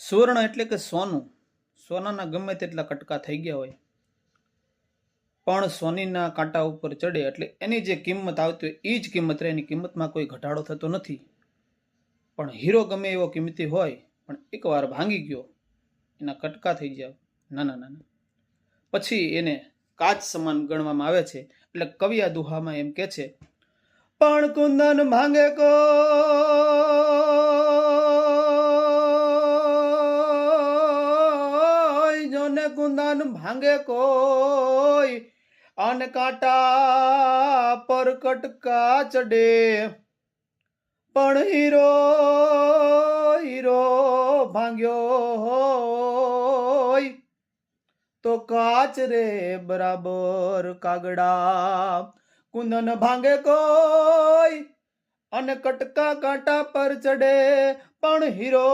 સુવર્ણ એટલે કે સોનું. સોનાના ગમે તેટલા કટકા થઈ ગયા હોય, પણ સોનીના કાંટા ઉપર ચડે એટલે એની જે કિંમત આવતી હોય એ જ કિંમત રહે. એની કિંમતમાં કોઈ ઘટાડો થતો નથી. પણ હીરો ગમે એવો કિંમતી હોય, પણ એકવાર ભાંગી ગયો, એના કટકા થઈ ગયા. નાના નાના. પછી એને કાચ સમાન ગણવામાં આવે છે. એટલે કવિયા દુહામાં એમ કે છે, પણ કુંદન ભાંગે કોઈ કુંદન ભાંગે કોઈ, અન કાંટા પર કટકા ચડે. પણ હીરો હીરો ભાંગ્યો હોય, તો કાચ રે બરાબર કાગડા. કુંદન ભાંગે કોઈ, અને કટકા કાંટા પર ચડે. પણ હીરો